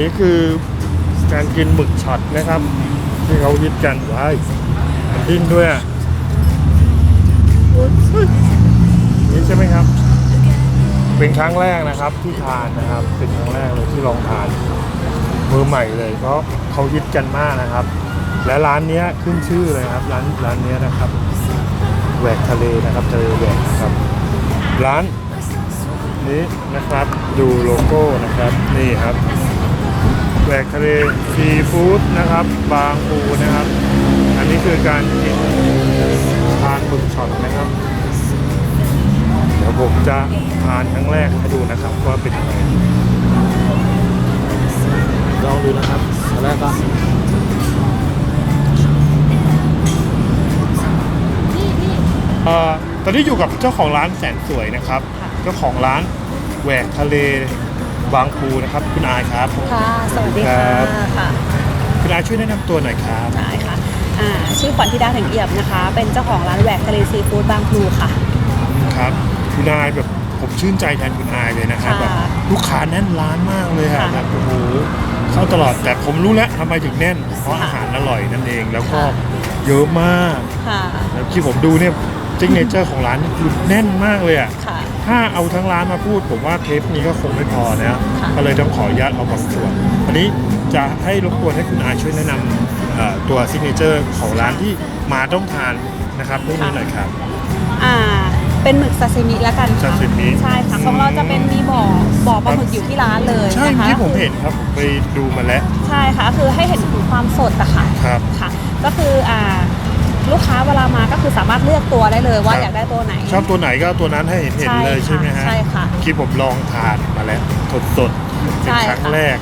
นี่คือการกินหมึกช็อตนะครับ ที่เขาฮิตกันว้ายดิ้นด้วยนี่ใช่ไหมครับ เป็นครั้งแรกนะครับที่ทานนะครับ เป็นครั้งแรกเลยที่ลองทานมือใหม่เลยเพราะเขาฮิตกันมากนะครับ และร้านนี้ขึ้นชื่อเลยครับ ร้านร้านนี้นะครับแหวกทะเลนะครับทะเลแหวกครับ ร้านนี้นะครับดูโลโก้นะครับนี่ครับ หวกทะเลซีฟู้ดนะครับ บางปูนะครับ อันนี้คือการกินทานหมึกช็อตนะครับ เดี๋ยวผมจะทานครั้งแรกให้ดูนะครับว่าเป็นยังไงลองดูนะครับอันแรกก็เอ่อตอนนี้อยู่กับเจ้าของร้านแสนสวยนะครับ เจ้าของร้านแหวกทะเล บางปูนะครับ คุณอายครับ ค่ะ สวัสดีค่ะครับ ค่ะคุณอายช่วยแนะนำตัวหน่อยครับ ได้ค่ะอ่าชื่อขวัญธิดาถึงเอียบนะคะ เป็นเจ้าของร้านแหวกทะเลซีฟู้ดบางพลูค่ะ ครับ คุณอายแบบผมชื่นใจแทนคุณอายเลยนะครับค่ะแบบลูกค้าแน่นร้านมากเลยอะค่ะแบบโอ้โหเข้าตลอดแต่ผมรู้แล้วทำไมถึงแน่น เพราะอาหารอร่อยนั่นเอง แล้วก็ค่ะ เยอะมากค่ะ แล้วที่ผมดูเนี่ย จิงเนเจอร์ของร้านนี่คือแน่นมากเลยอะ ค่ะ ถ้าเอาทั้งร้านมาพูด ผมว่าเทปนี้ก็คงไม่พอนะค่ะ ก็เลยต้องขออนุญาตเอาบางส่วนวันนี้จะให้รบกวนให้คุณอายช่วยแนะนำเอ่อตัวซิกเนเจอร์ของร้านที่มาต้องทานนะครับพวกนี้หน่อยครับ อ่า เป็นหมึกซาซิมิแล้วกันค่ะซาซิมิใช่ค่ะของเราจะเป็นมีบ่อบ่อปลาหมึกอยู่ที่ร้านเลยใช่นะคะที่ผมเห็นครับผมไปดูมาแล้วใช่ค่ะคือให้เห็นถึงความสดอะค่ะ ครับ ค่ะก็คืออ่า ลูกค้าเวลามาก็คือสามารถเลือกตัวได้เลยว่าครับ อยากได้ตัวไหน ชอบตัวไหนก็เอาตัวนั้นให้เห็นเห็นใช่เลยใช่ไหมฮะค่ะใช่ค่ะที่ผมลองทานมาแล้วสดๆเป็นใช่ครั้งค่ะ แรก